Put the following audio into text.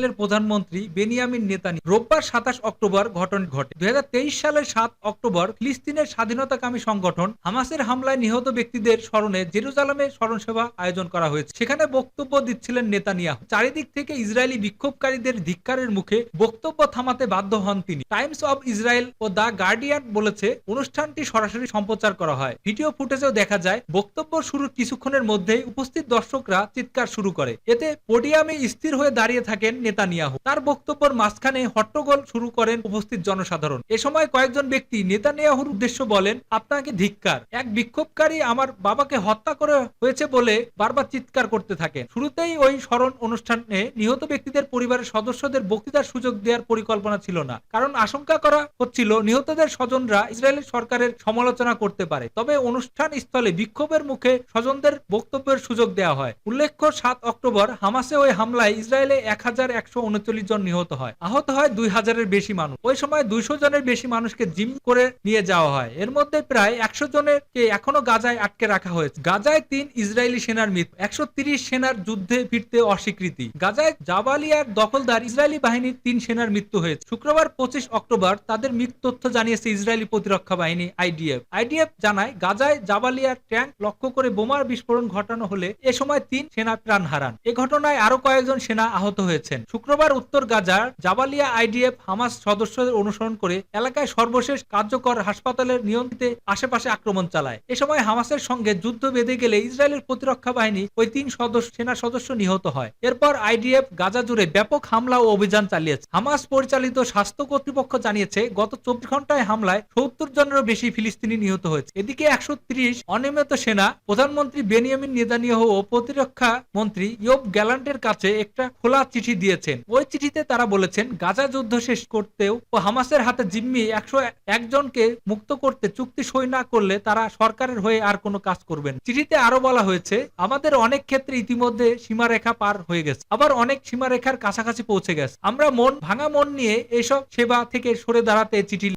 ইসরায়েলের প্রধানমন্ত্রী বেনিয়ামিন নেতানি রোববার সাতাশ অক্টোবর ঘটনা ঘটে। দুই সালের সাত অক্টোবর ফিলিস্তিনের স্বাধীনতাকামী সংগঠন হামাসের হামলায় নিহত ব্যক্তিদের স্মরণে জেরুজালামে স্মরণ সেবা আয়োজন করা হয়েছে। সেখানে বক্তব্য দিচ্ছিলেন নেতানিয়াহু। চারিদিক থেকে ইসরায়েলি বিক্ষোভকারীদের ধিক্কারের মুখে বক্তব্য থামাতে বাধ্য হন তিনি। টাইমস অব ইসরায়েল ও দ্য গার্ডিয়ান বলেছে, অনুষ্ঠানটি সরাসরি সম্প্রচার করা হয়। ভিডিও ফুটেজেও দেখা যায়, বক্তব্য শুরুর কিছুক্ষণের মধ্যেই উপস্থিত দর্শকরা চিৎকার শুরু করে। এতে পোডিয়ামে স্থির হয়ে দাঁড়িয়ে থাকেন নেতানিয়াহু। তার বক্তব্যের মাঝখানে হট্টগোল শুরু করেন উপস্থিত জনসাধারণ। এ সময় কয়েকজন ব্যক্তি নেতানিয়াহুর উদ্দেশ্য বলেন, আপনাকে ধিক্কার। এক বিক্ষোভকারী আমার বাবাকে হত্যা করে হয়েছে বলে বারবার চিৎকার করতে থাকেন। শুরুতেই ওই স্মরণ অনুষ্ঠানে নিহত ব্যক্তিদের পরিবারের সদস্যদের বক্তৃতার সুযোগ দেওয়ার পরিকল্পনা ছিল না। কারণ আশঙ্কা করা হচ্ছিল, নিহতদের স্বজনরা ইসরায়েলের সরকারের সমালোচনা করতে পারে। তবে অনুষ্ঠান স্থলে বিক্ষোভের মুখে স্বজনদের বক্তব্যের সুযোগ দেওয়া হয়। উল্লেখ্য, সাত অক্টোবর হামাসে ওই হামলায় ইসরায়েলে এক হাজার একশো উনচল্লিশ জন নিহত হয়। আহত হয় দুই হাজারের বেশি মানুষ। ওই সময় দুইশো জনের বেশি মানুষকে জিম করে নিয়ে যাওয়া হয়। এর মধ্যে প্রায় একশো জনেরকে এখনও গাজায় আটকে রাখা হয়েছে। গাজায় তিন ইসরায়েলি সেনার মৃত্যু, একশো সেনার যুদ্ধে ফিরতে অস্বীকৃতি। গাজায় জাবালিয়ার দখলদার ইসরায়েলি বাহিনীর তিন সেনার মৃত্যু হয়েছে। শুক্রবার পঁচিশ অক্টোবর তাদের মৃত্যু তথ্য জানিয়েছে ইসরায়েলি প্রতিরক্ষা বাহিনী আইডিএফ। আইডিএফ জানায়, গাজায় জাবালিয়ার ট্যাঙ্ক লক্ষ্য করে বোমার বিস্ফোরণ ঘটানো হলে এ সময় তিন সেনা প্রাণ হারান। এ ঘটনায় আরও কয়েকজন সেনা আহত হয়েছেন। শুক্রবার উত্তর গাজার জাবালিয়া আইডিএফ হামাস সদস্যদের অনুসরণ করে এলাকায় সর্বশেষ কার্যকর হাসপাতালের নিয়ন্ত্রিতে আশেপাশে আক্রমণ চালায়। এ সময় হামাসের সঙ্গে যুদ্ধ বেঁধে গেলে ইসরায়েলের প্রতিরক্ষা বাহিনী ওই তিন সদস্য, সেনা সদস্য নিহত হয়। এরপর আইডিএফ গাজা জুড়ে ব্যাপক হামলা ও অভিযান চালিয়েছে। হামাস পরিচালিত স্বাস্থ্য কর্তৃপক্ষ জানিয়েছে, গত চব্বিশ ঘন্টায় হামলায় সত্তর জনেরও বেশি ফিলিস্তিনি নিহত হয়েছে। এদিকে একশো ত্রিশ অনিয়মিত সেনা, প্রধানমন্ত্রী বেনিয়ামিন নেতানিয়াহু ও প্রতিরক্ষা মন্ত্রী ইয়োব গ্যালান্টের কাছে একটা খোলা চিঠি দিয়েছেন। ওই চিঠিতে তারা বলেছেন, গাজা যুদ্ধ শেষ করতেও ও হামাসের হাতে জিম্মি একশো একজনকে মুক্ত করতে চুক্তি সই না করলে তারা সরকারের হয়ে আর কোনো কাজ করবেন চিঠিতে আরও বলা হয়েছে, আমাদের অনেক ক্ষেত্রে ইতিমধ্যে সীমারেখা পার হয়ে গেছে। আবার অনেক সীমারেখার কাছাকাছি পৌঁছে গেছে। আমরা মন ভাঙা মন নিয়ে এসব সেবা থেকে সরে দাঁড়াতে চিঠি